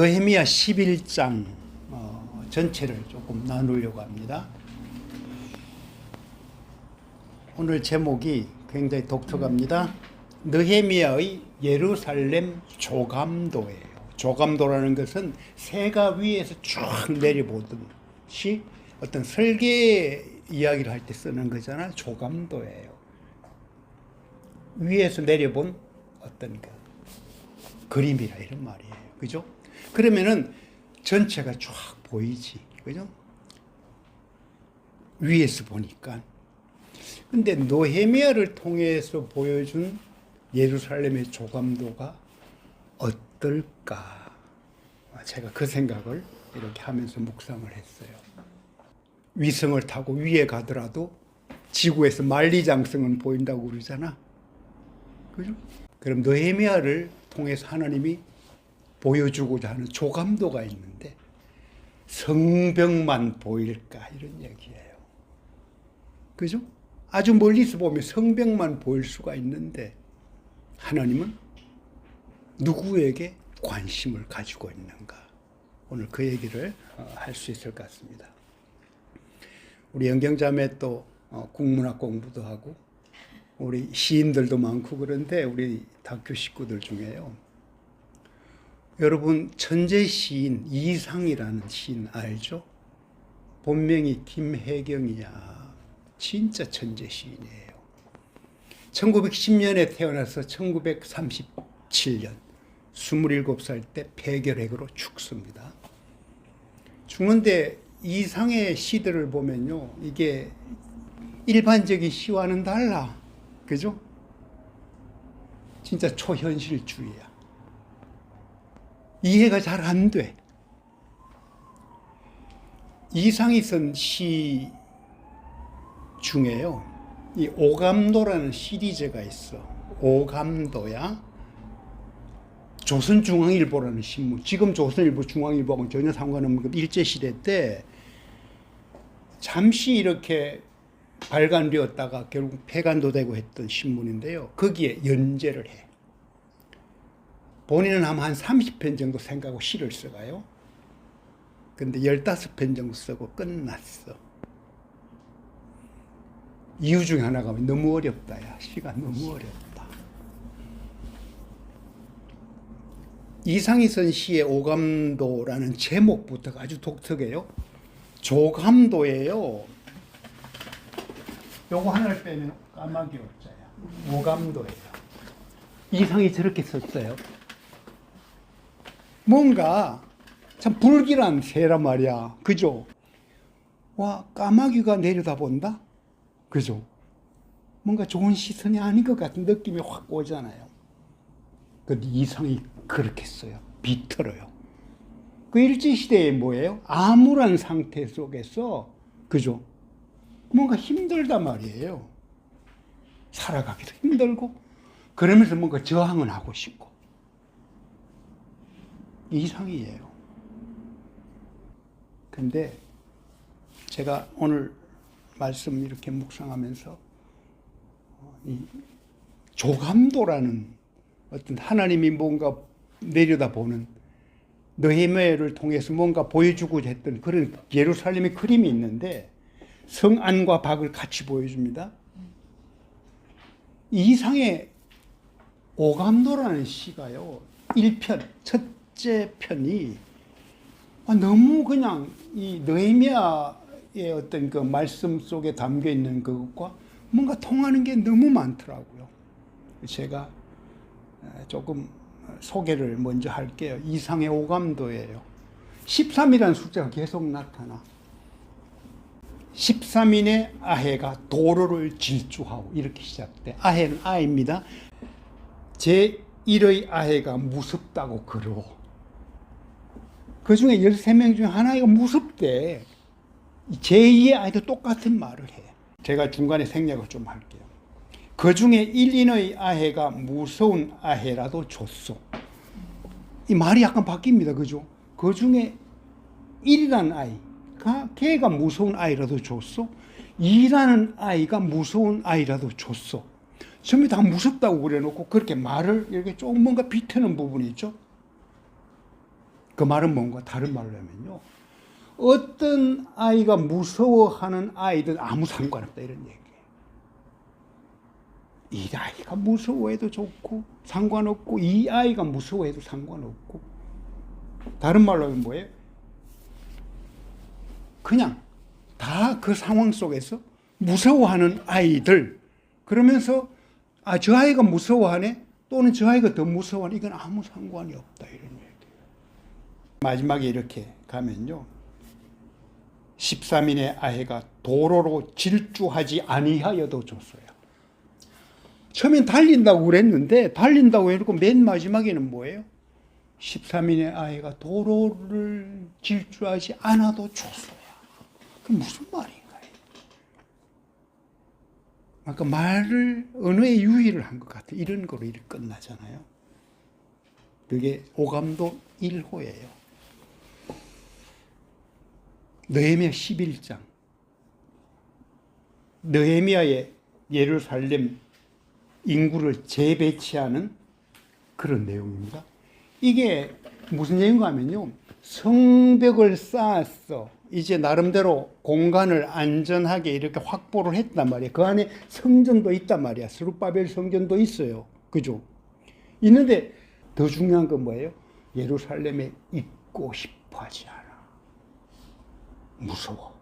느헤미야 11장 어, 전체를 조금 나누려고 합니다. 오늘 제목이 굉장히 독특합니다. 느헤미야의 예루살렘 조감도예요. 조감도라는 것은 새가 위에서 쭉 내려보듯이 어떤 설계 이야기를 할 때 쓰는 거잖아. 조감도예요. 위에서 내려본 어떤 그 그림이라 이런 말이에요. 그죠? 그러면은 전체가 쫙 보이지. 그죠? 위에서 보니까. 근데 노헤미야를 통해서 보여준 예루살렘의 조감도가 어떨까? 제가 그 생각을 이렇게 하면서 묵상을 했어요. 위성을 타고 위에 가더라도 지구에서 만리장성은 보인다고 그러잖아. 그죠? 그럼 느헤미야를 통해서 하나님이 보여주고자 하는 조감도가 있는데 성벽만 보일까 이런 얘기예요. 그죠? 아주 멀리서 보면 성벽만 보일 수가 있는데 하나님은 누구에게 관심을 가지고 있는가? 오늘 그 얘기를 어, 할수 있을 것 같습니다. 우리 영경자매 또 어, 국문학 공부도 하고 우리 시인들도 많고 그런데 우리 다교 식구들 중에요. 여러분 천재 시인 이상이라는 시인 알죠? 본명이 김혜경이야. 진짜 천재 시인이에요. 1910년에 태어나서 1937년 27살 때 폐결핵으로 죽습니다. 죽는데 이상의 시들을 보면요. 이게 일반적인 시와는 달라. 그죠? 진짜 초현실주의야. 이해가 잘 안 돼. 이상이 쓴시 중에요. 이 오감도라는 시리즈가 있어. 오감도야. 조선중앙일보라는 신문. 지금 조선일보, 중앙일보하고는 전혀 상관없는 그 일제시대 때 잠시 이렇게 발간되었다가 결국 폐간도 되고 했던 신문인데요. 거기에 연재를 해. 본인은 아마 한 30편 정도 생각하고 시를 써가요. 근데 15편 정도 쓰고 끝났어. 이유 중에 하나가 너무 어렵다. 야, 시가 너무 어렵다. 이상희 선 시의 오감도라는 제목부터가 아주 독특해요. 조감도예요. 요거 하나를 빼면 까마귀 어자야. 오감도예요. 이상이 저렇게 썼어요. 뭔가 참 불길한 새란 말이야. 그죠? 와, 까마귀가 내려다본다? 그죠? 뭔가 좋은 시선이 아닌 것 같은 느낌이 확 오잖아요. 근데 이상이 그렇게 써요. 비틀어요. 그 일제시대에 뭐예요? 암울한 상태 속에서, 그죠? 뭔가 힘들단 말이에요. 살아가기도 힘들고, 그러면서 뭔가 저항은 하고 싶고. 이상이에요. 근데 제가 오늘 말씀 이렇게 묵상하면서 이 조감도라는 어떤 하나님이 뭔가 내려다보는 느헤미야를 통해서 뭔가 보여주고자 했던 그런 예루살렘의 그림이 있는데 성 안과 밖을 같이 보여줍니다. 이상의 오감도라는 시가요. 1편 첫 째 편이 너무 그냥 이 느헤미야의 어떤 그 말씀 속에 담겨 있는 그것과 뭔가 통하는 게 너무 많더라고요. 제가 조금 소개를 먼저 할게요. 이상의 오감도예요. 13이라는 숫자가 계속 나타나. 13인의 아해가 도로를 질주하고 이렇게 시작돼. 아해는 아입니다. 제 1의 아해가 무섭다고 그러. 그 중에 13명 중에 하나가 무섭대. 제2의 아이도 똑같은 말을 해. 제가 중간에 생략을 좀 할게요. 그 중에 1인의 아해가 무서운 아해라도 줬소. 이 말이 약간 바뀝니다. 그죠? 그 중에 1이라는 아이가 걔가 무서운 아이라도 줬소. 2라는 아이가 무서운 아이라도 줬소. 전부 다 무섭다고 그래 놓고 그렇게 말을 이렇게 조금 뭔가 비트는 부분이 있죠. 그 말은 뭔가 다른 말로 하면요. 어떤 아이가 무서워하는 아이든 아무 상관없다 이런 얘기예요. 이 아이가 무서워해도 좋고 상관없고 이 아이가 무서워해도 상관없고 다른 말로 하면 뭐예요? 그냥 다 그 상황 속에서 무서워하는 아이들 그러면서 아 저 아이가 무서워하네 또는 저 아이가 더 무서워하네 이건 아무 상관이 없다 이런 얘기예요. 마지막에 이렇게 가면요. 13인의 아해가 도로로 질주하지 아니하여도 좋소요. 처음엔 달린다고 그랬는데 달린다고 해놓고 맨 마지막에는 뭐예요? 13인의 아이가 도로를 질주하지 않아도 좋소야. 그 무슨 말인가요? 아까 말을 언어의 유희를 한 것 같아. 이런 거로 이렇게 끝나잖아요. 그게 오감도 1호예요. 느헤미야 11장. 느헤미야의 예루살렘 인구를 재배치하는 그런 내용입니다. 이게 무슨 내용인가 하면요. 성벽을 쌓았어. 이제 나름대로 공간을 안전하게 이렇게 확보를 했단 말이에요. 그 안에 성전도 있단 말이야. 스룹바벨 성전도 있어요. 그죠? 있는데 더 중요한 건 뭐예요? 예루살렘에 있고 싶어 하지 않아. 무서워.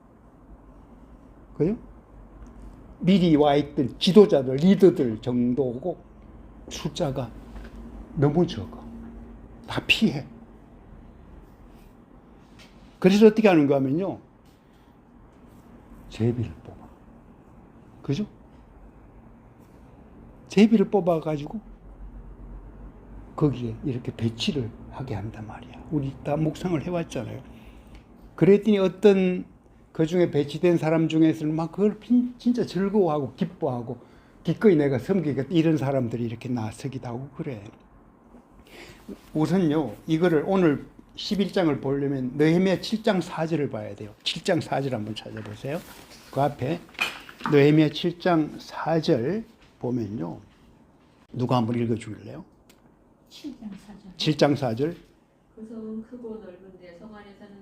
그죠? 미리 와 있던 지도자들, 리더들 정도고 숫자가 너무 적어. 다 피해. 그래서 어떻게 하는가 하면요. 제비를 뽑아. 그죠? 제비를 뽑아가지고 거기에 이렇게 배치를 하게 한단 말이야. 우리 다 묵상을 해왔잖아요. 그랬더니 어떤 그 중에 배치된 사람 중에서는 막 그걸 핀- 진짜 즐거워하고 기뻐하고 기꺼이 내가 섬기겠다 이런 사람들이 이렇게 나서기도 하고 그래. 우선요, 이거를 오늘 11장을 보려면 느헤미야 7장 4절을 봐야 돼요. 7장 4절 한번 찾아보세요. 그 앞에 느헤미야 7장 4절 보면요. 누가 한번 읽어 주실래요? 7장 4절 7장 4절. 그 성은 크고 넓은데 성 안에 사는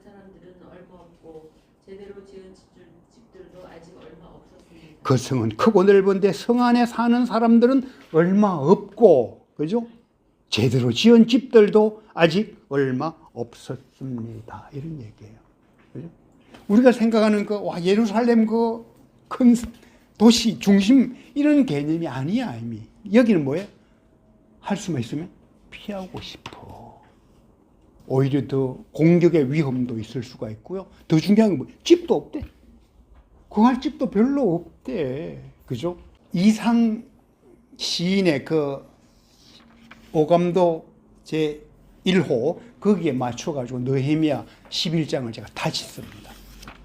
제대로 지은 집들, 집들도 아직 얼마 없었습니다. 그 성은 크고 넓은데 성 안에 사는 사람들은 얼마 없고, 그죠? 제대로 지은 집들도 아직 얼마 없었습니다. 이런 얘기예요. 그죠? 우리가 생각하는 그, 와, 예루살렘 그 큰 도시 중심 이런 개념이 아니야, 이미. 여기는 뭐예요? 할 수만 있으면 피하고 싶어. 오히려 더 공격의 위험도 있을 수가 있고요. 더 중요한 건 뭐, 집도 없대. 구할 집도 별로 없대. 그죠? 이상 시인의 그 오감도 제 1호 거기에 맞춰가지고 느헤미야 11장을 제가 다시 씁니다.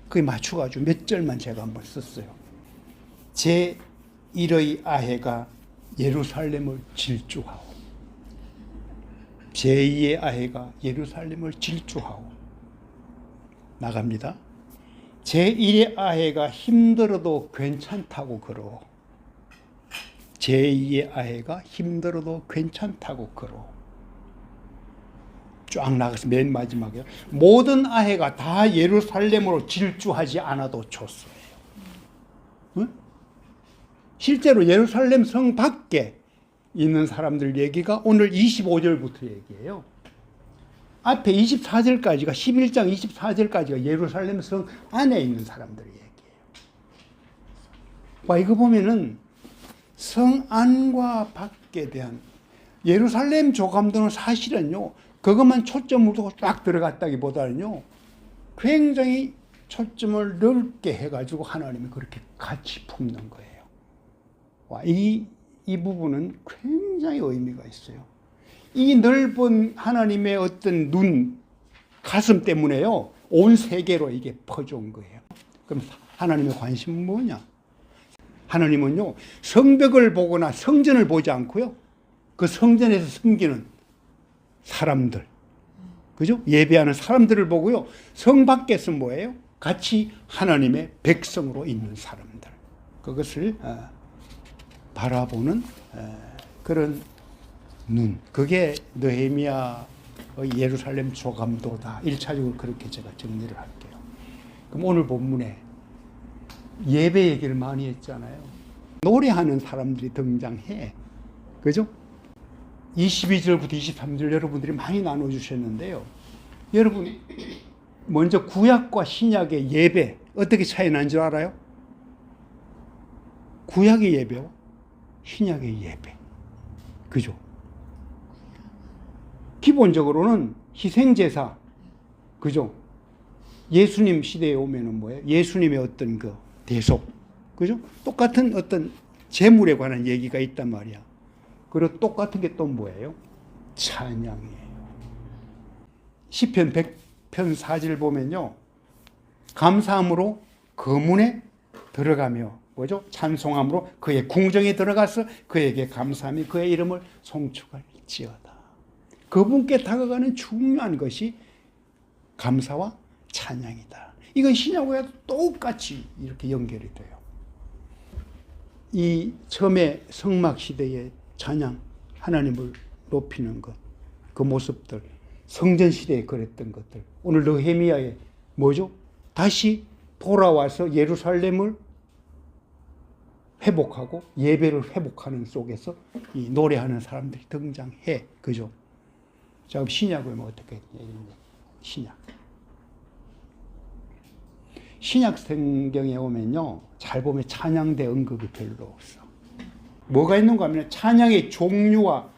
거기에 맞춰가지고 몇 절만 제가 한번 썼어요. 제 1의 아해가 예루살렘을 질주하고 제2의 아해가 예루살렘을 질주하고 나갑니다. 제1의 아해가 힘들어도 괜찮다고 걸어. 제2의 아해가 힘들어도 괜찮다고 걸어. 쫙 나가서 맨 마지막에 모든 아해가 다 예루살렘으로 질주하지 않아도 좋소요. 응? 실제로 예루살렘 성 밖에 있는 사람들 얘기가 오늘 25절부터 얘기해요. 앞에 24절까지가 11장 24절까지가 예루살렘 성 안에 있는 사람들 얘기예요. 와 이거 보면은 성 안과 밖에 대한 예루살렘 조감도는 사실은요 그것만 초점을 두고 딱 들어갔다기보다는요 굉장히 초점을 넓게 해가지고 하나님이 그렇게 같이 품는 거예요. 와, 이, 이 부분은 굉장히 의미가 있어요. 이 넓은 하나님의 어떤 눈, 가슴 때문에요. 온 세계로 이게 퍼져온 거예요. 그럼 하나님의 관심은 뭐냐? 하나님은요, 성벽을 보거나 성전을 보지 않고요. 그 성전에서 섬기는 사람들. 그죠? 예배하는 사람들을 보고요. 성 밖에서 뭐예요? 같이 하나님의 백성으로 있는 사람들. 그것을 어, 바라보는 어, 그런 눈. 그게 느헤미야 예루살렘 조감도다. 1차적으로 그렇게 제가 정리를 할게요. 그럼 오늘 본문에 예배 얘기를 많이 했잖아요. 노래하는 사람들이 등장해. 그죠? 22절부터 23절 여러분들이 많이 나눠주셨는데요. 여러분, 먼저 구약과 신약의 예배, 어떻게 차이 난 줄 알아요? 구약의 예배와 신약의 예배. 그죠? 기본적으로는 희생제사, 그죠? 예수님 시대에 오면은 뭐예요? 예수님의 어떤 그 대속, 그죠? 똑같은 어떤 재물에 관한 얘기가 있단 말이야. 그리고 똑같은 게 또 뭐예요? 찬양이에요. 시편 100편 4절 보면요. 감사함으로 거문에 들어가며 뭐죠? 찬송함으로 그의 궁정에 들어가서 그에게 감사하며 그의 이름을 송축할지어다. 그분께 다가가는 중요한 것이 감사와 찬양이다. 이건 신약과 똑같이 이렇게 연결이 돼요. 이 처음에 성막 시대의 찬양, 하나님을 높이는 것, 그 모습들, 성전 시대에 그랬던 것들, 오늘 느헤미야의 뭐죠? 다시 돌아와서 예루살렘을 회복하고 예배를 회복하는 속에서 이 노래하는 사람들이 등장해. 그죠? 자, 그럼 신약을 뭐 어떻게 얘기하냐? 신약. 신약 성경에 오면요. 잘 보면 찬양대 언급이 별로 없어. 뭐가 있는가 하면 찬양의 종류와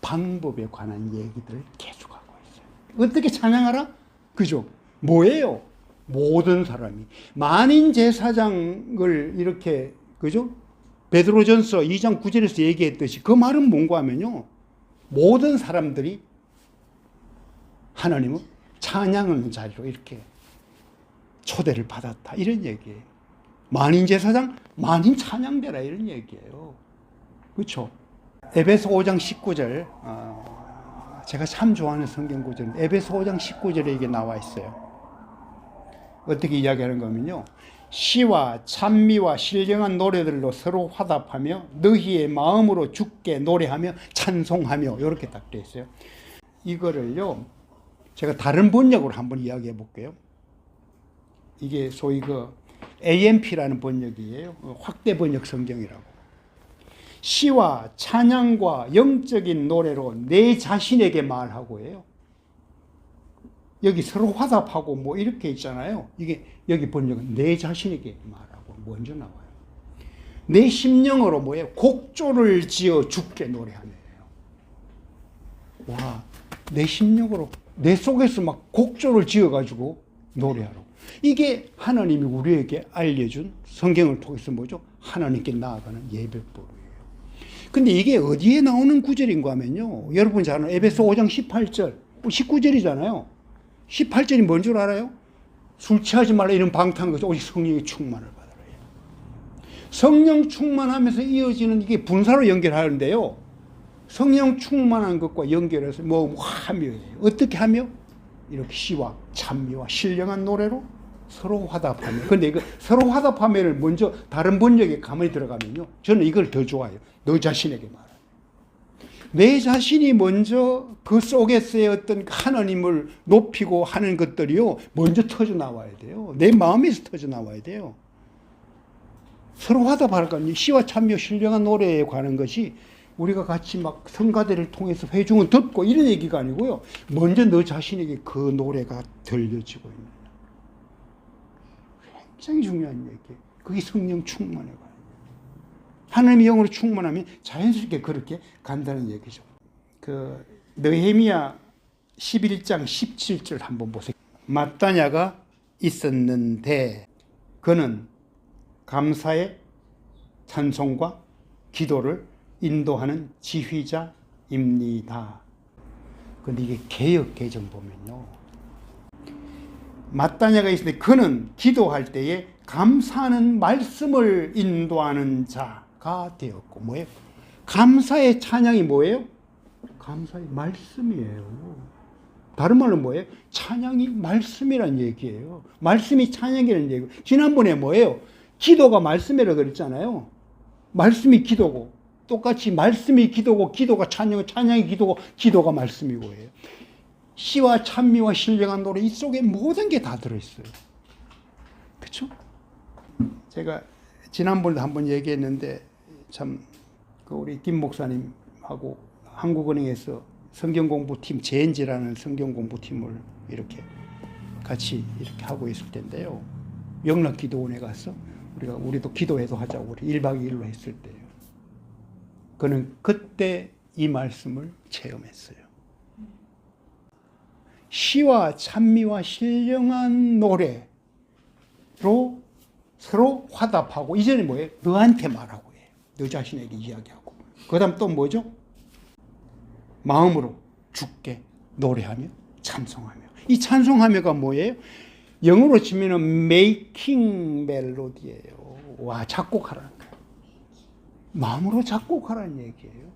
방법에 관한 얘기들을 계속하고 있어요. 어떻게 찬양하라? 그죠? 뭐예요? 모든 사람이 만인 제사장을 이렇게 그죠? 베드로전서 2장 9절에서 얘기했듯이 그 말은 뭔가 하면요. 모든 사람들이 하나님은 찬양하는 자리로 이렇게 초대를 받았다. 이런 얘기예요. 만인 제사장, 만인 찬양대라 이런 얘기예요. 그렇죠? 에베소 5장 19절 어, 제가 참 좋아하는 성경 구절 에베소 5장 19절에 이게 나와 있어요. 어떻게 이야기하는 거면요. 시와 찬미와 신령한 노래들로 서로 화답하며 너희의 마음으로 죽게 노래하며 찬송하며 이렇게 딱돼 있어요. 이거를요. 제가 다른 번역으로 한번 이야기해 볼게요. 이게 소위 그 AMP라는 번역이에요. 어, 확대 번역 성경이라고. 시와 찬양과 영적인 노래로 내 자신에게 말하고 해요. 여기 서로 화답하고 뭐 이렇게 있잖아요. 이게 여기 번역은 내 자신에게 말하고 먼저 나와요. 내 심령으로 뭐예요? 곡조를 지어 죽게 노래하네요. 와, 내 심령으로 내 속에서 막 곡조를 지어 가지고 노래하라고. 이게 하나님이 우리에게 알려준 성경을 통해서 뭐죠? 하나님께 나아가는 예배법이에요. 근데 이게 어디에 나오는 구절인가 하면요. 여러분 잘 아는 에베소 5장 18절, 19절이잖아요. 18절이 뭔 줄 알아요? 술 취하지 말라 이런 방탕 것이 오직 성령의 충만을 받으라. 성령 충만하면서 이어지는 이게 분사로 연결하는데요. 성령 충만한 것과 연결해서 뭐 하며예요. 어떻게 하며? 이렇게 시와 찬미와 신령한 노래로 서로 화답하며. 근데 이거 서로 화답하며를 먼저 다른 번역에 가만히 들어가면요. 저는 이걸 더 좋아해요. 너 자신에게 말하. 내 자신이 먼저 그 속에서의 어떤 하나님을 높이고 하는 것들이요. 먼저 터져 나와야 돼요. 내 마음에서 터져 나와야 돼요. 서로 화답하니까 시와 찬미와 신령한 노래에 관한 것이 우리가 같이 막 성가대를 통해서 회중은 듣고 이런 얘기가 아니고요. 먼저 너 자신에게 그 노래가 들려지고 있는. 굉장히 중요한 얘기예요. 그게 성령 충만에 관한 하나님의 영으로 충만하면 자연스럽게 그렇게 간다는 얘기죠. 그 느헤미야 11장 17절 한번 보세요. 마따냐가 있었는데 그는 감사의 찬송과 기도를 인도하는 지휘자입니다. 근데 이게 개혁 개정 보면요. 마따냐가 있는데 그는 기도할 때에 감사하는 말씀을 인도하는 자 가 되었고 뭐예요? 감사의 찬양이 뭐예요? 감사의 말씀이에요. 다른 말로 뭐예요? 찬양이 말씀이란 얘기예요. 말씀이 찬양이라는 얘기고 지난번에 뭐예요? 기도가 말씀이라 그랬잖아요. 말씀이 기도고 똑같이 말씀이 기도고 기도가 찬양, 찬양이 기도고 기도가 말씀이고 해요. 시와 찬미와 신령한 노래 이 속에 모든 게 다 들어있어요. 그렇죠? 제가 지난번에 한번 얘기했는데 참 그 우리 김 목사님하고 한국은행에서 성경 공부팀 제엔지라는 성경 공부팀을 이렇게 같이 이렇게 하고 있을 텐데요. 영락 기도원에 가서 우리가 우리도 기도회도 하자고 우리 1박 2일로 했을 때요. 그는 그때 이 말씀을 체험했어요. 시와 찬미와 신령한 노래로 서로 화답하고 이제는 뭐예요? 너한테 말하고. 너 자신에게 이야기하고. 그 다음 또 뭐죠? 마음으로 죽게 노래하며 찬송하며. 이 찬송하며가 뭐예요? 영어로 치면은 making 멜로디예요. 와 작곡하라는 거예요. 마음으로 작곡하라는 얘기예요.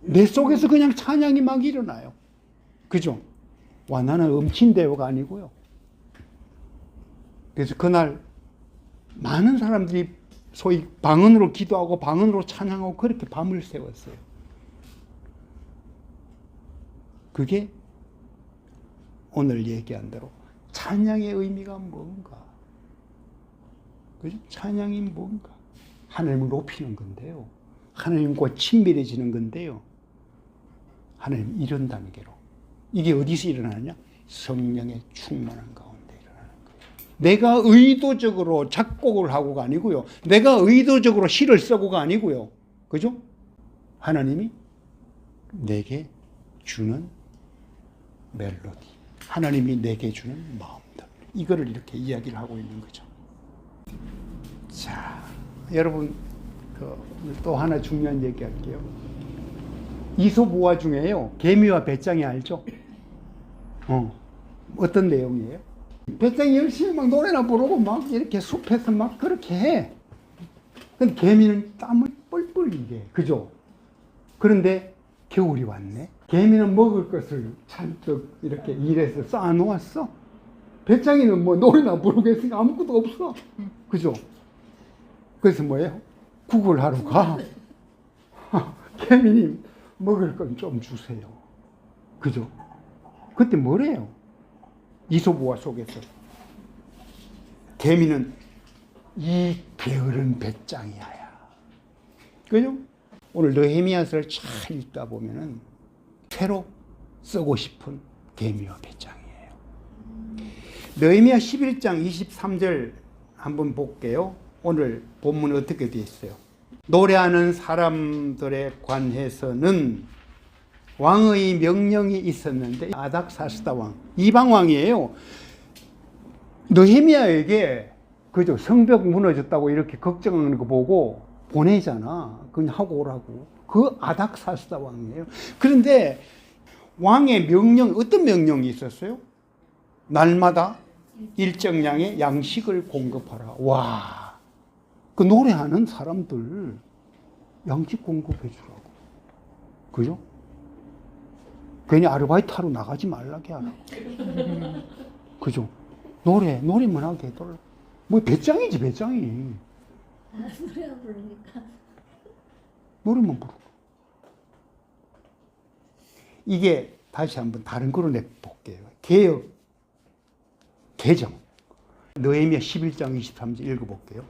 내 속에서 그냥 찬양이 막 일어나요. 그죠? 와 나는 음친대요가 아니고요. 그래서 그날 많은 사람들이 소위 방언으로 기도하고 방언으로 찬양하고 그렇게 밤을 새웠어요. 그게 오늘 얘기한 대로 찬양의 의미가 뭔가? 그죠? 찬양이 뭔가? 하나님을 높이는 건데요. 하나님과 친밀해지는 건데요. 하나님 이런 단계로. 이게 어디서 일어나느냐? 성령의 충만한 가운데. 내가 의도적으로 작곡을 하고가 아니고요. 내가 의도적으로 시를 쓰고가 아니고요. 그죠? 하나님이 내게 주는 멜로디. 하나님이 내게 주는 마음들. 이거를 이렇게 이야기를 하고 있는 거죠. 자, 여러분 그, 또 하나 중요한 얘기 할게요. 이소부화 중에요. 개미와 배짱이 알죠? 어. 어떤 내용이에요? 배짱이 열심히 막 노래나 부르고 막 이렇게 숲에서 막 그렇게 해. 근데 개미는 땀을 뻘뻘 이게. 그죠? 그런데 겨울이 왔네. 개미는 먹을 것을 잔뜩 이렇게 일해서 쌓아놓았어. 배짱이는 뭐 노래나 부르겠으니까 아무것도 없어. 그죠? 그래서 뭐예요? 국을 하러 가. 개미님, 먹을 건 좀 주세요. 그죠? 그때 뭐래요? 이소부화 속에서. 개미는 이 게으른 배짱이야. 그죠? 오늘 느헤미야서를 잘 읽다 보면은 새로 쓰고 싶은 개미와 배짱이에요. 느헤미야 11장 23절 한번 볼게요. 오늘 본문 어떻게 되어 있어요? 노래하는 사람들에 관해서는 왕의 명령이 있었는데 아닥사스다 왕 이방 왕이에요. 느헤미야에게 그죠 성벽 무너졌다고 이렇게 걱정하는 거 보고 보내잖아. 그냥 하고 오라고. 그 아닥사스다 왕이에요. 그런데 왕의 명령 어떤 명령이 있었어요? 날마다 일정량의 양식을 공급하라. 와, 그 노래하는 사람들 양식 공급해 주라고. 그죠? 괜히 아르바이트 하러 나가지 말라게 하라고. 그죠? 노래, 노래만 하게 해달라고. 뭐 배짱이지, 배짱이. 노래가 부르니까 노래만 부르고. 이게 다시 한번 다른 거로 내볼게요. 개혁, 개정. 느헤미야 11장 23절 읽어볼게요.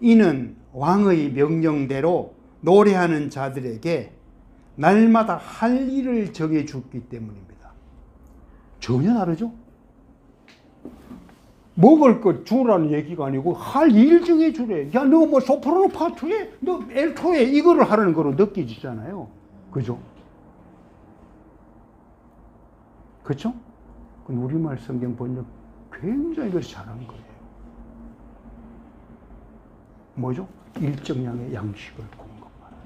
이는 왕의 명령대로 노래하는 자들에게 날마다 할 일을 정해 줬기 때문입니다. 전혀 다르죠? 먹을 것 주라는 얘기가 아니고 할일 정해 주래. 야, 너 뭐 소프라노 파트에, 너 엘토에 이거를 하라는 거로 느껴지잖아요. 그죠? 그렇죠? 우리말 성경 번역 굉장히 그래서 잘한 거예요. 뭐죠? 일정량의 양식을 공급하라.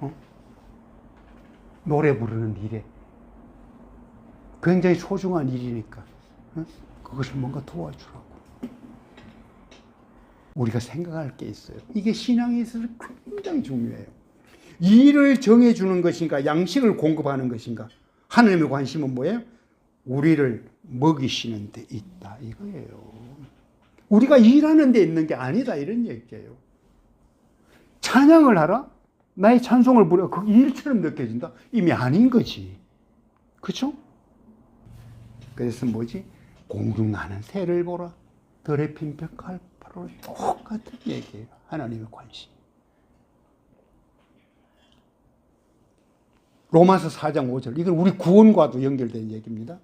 어? 노래 부르는 일에 굉장히 소중한 일이니까 어? 그것을 뭔가 도와주라고. 우리가 생각할 게 있어요. 이게 신앙에 있어서 굉장히 중요해요. 일을 정해주는 것인가, 양식을 공급하는 것인가. 하나님의 관심은 뭐예요? 우리를 먹이시는 데 있다 이거예요. 우리가 일하는 데 있는 게 아니다 이런 얘기예요. 찬양을 하라? 나의 찬송을 부려 그 일처럼 느껴진다? 이미 아닌 거지. 그쵸? 그래서 뭐지? 공중나는 새를 보라. 들에 핀 벽칼바로 똑같은 얘기예요. 하나님의 관심. 로마서 4장 5절. 이건 우리 구원과도 연결된 얘기입니다.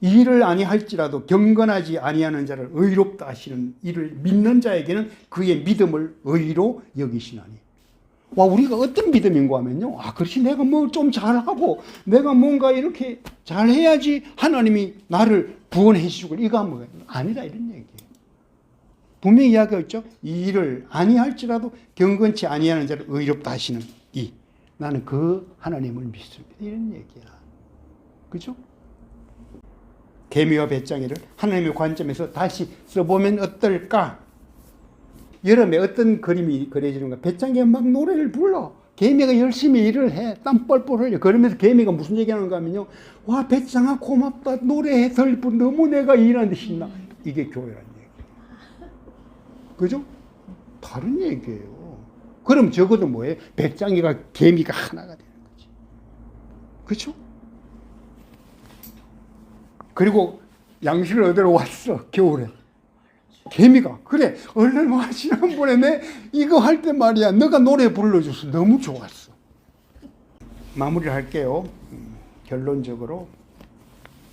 일을 아니할지라도 경건하지 아니하는 자를 의롭다 하시는 이를 믿는 자에게는 그의 믿음을 의로 여기시나니. 와 우리가 어떤 믿음인가 하면요. 아 그렇지 내가 뭐 좀 잘하고 내가 뭔가 이렇게 잘해야지 하나님이 나를 구원해 주고 이거 하면? 아니라 이런 얘기예요. 분명히 이야기했죠. 이 일을 아니할지라도 경건치 아니하는 자를 의롭다 하시는 이 나는 그 하나님을 믿습니다. 이런 얘기야. 그죠? 개미와 배짱이를 하나님의 관점에서 다시 써보면 어떨까? 여름에 어떤 그림이 그려지는가? 배짱이가 막 노래를 불러. 개미가 열심히 일을 해. 땀 뻘뻘 흘려. 그러면서 개미가 무슨 얘기 하는가 하면요. 와, 배짱아, 고맙다. 노래해. 덜 뿐. 너무 내가 일하는데 신나. 이게 교회란 얘기예요. 그죠? 다른 얘기예요. 그럼 적어도 뭐예요? 배짱이가 개미가 하나가 되는 거지. 그렇죠? 그리고 양식을 얻으러 왔어 겨울에 개미가 그래 얼른 와 지난번에 내 이거 할 때 말이야. 너가 노래 불러줘서 너무 좋았어. 마무리를 할게요. 음, 결론적으로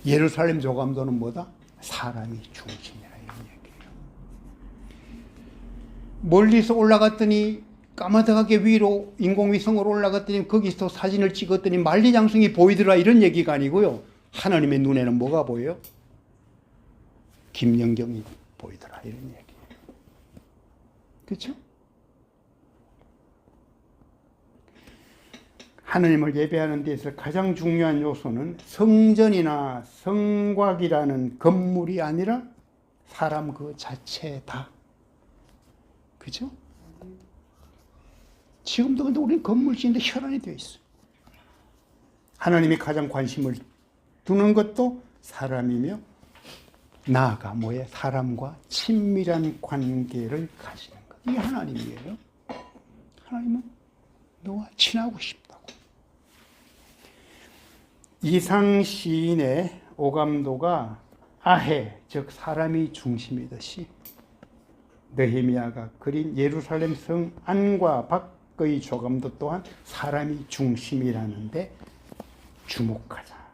예루살렘 조감도는 뭐다? 사람이 중심이라 이런 얘기예요. 멀리서 올라갔더니 까마득하게 위로 인공위성으로 올라갔더니 거기서 사진을 찍었더니 만리장성이 보이더라 이런 얘기가 아니고요. 하나님의 눈에는 뭐가 보여요? 김영경이 보이더라 이런 얘기예요. 그렇죠? 하나님을 예배하는 데서 가장 중요한 요소는 성전이나 성곽이라는 건물이 아니라 사람 그 자체다. 그죠? 지금도 근데 우리는 건물 지는데 혈안이 되어 있어. 하나님이 가장 관심을 두는 것도 사람이며 나아가 뭐에 사람과 친밀한 관계를 가지는 것. 이게 하나님이에요. 하나님은 너와 친하고 싶다고. 이상 시인의 오감도가 아해, 즉 사람이 중심이듯이 느헤미야가 그린 예루살렘 성 안과 밖의 조감도 또한 사람이 중심이라는데 주목하자.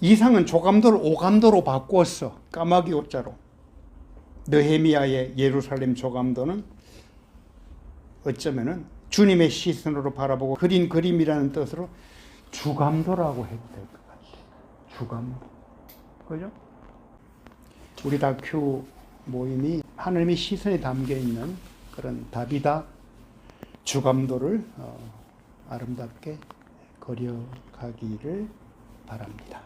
이상은 조감도를 오감도로 바꾸었어. 까마귀 옷자로. 느헤미야의 예루살렘 조감도는 어쩌면은 주님의 시선으로 바라보고 그린 그림이라는 뜻으로 주감도라고 해도 될 것 같아요. 주감도. 그죠? 우리 다큐 모임이 하나님의 시선에 담겨 있는 그런 다비다 주감도를 어, 아름답게 그려가기를 바랍니다.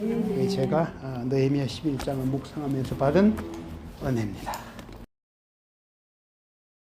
네, 제가 아, 느헤미야 11장을 묵상하면서 받은 은혜입니다.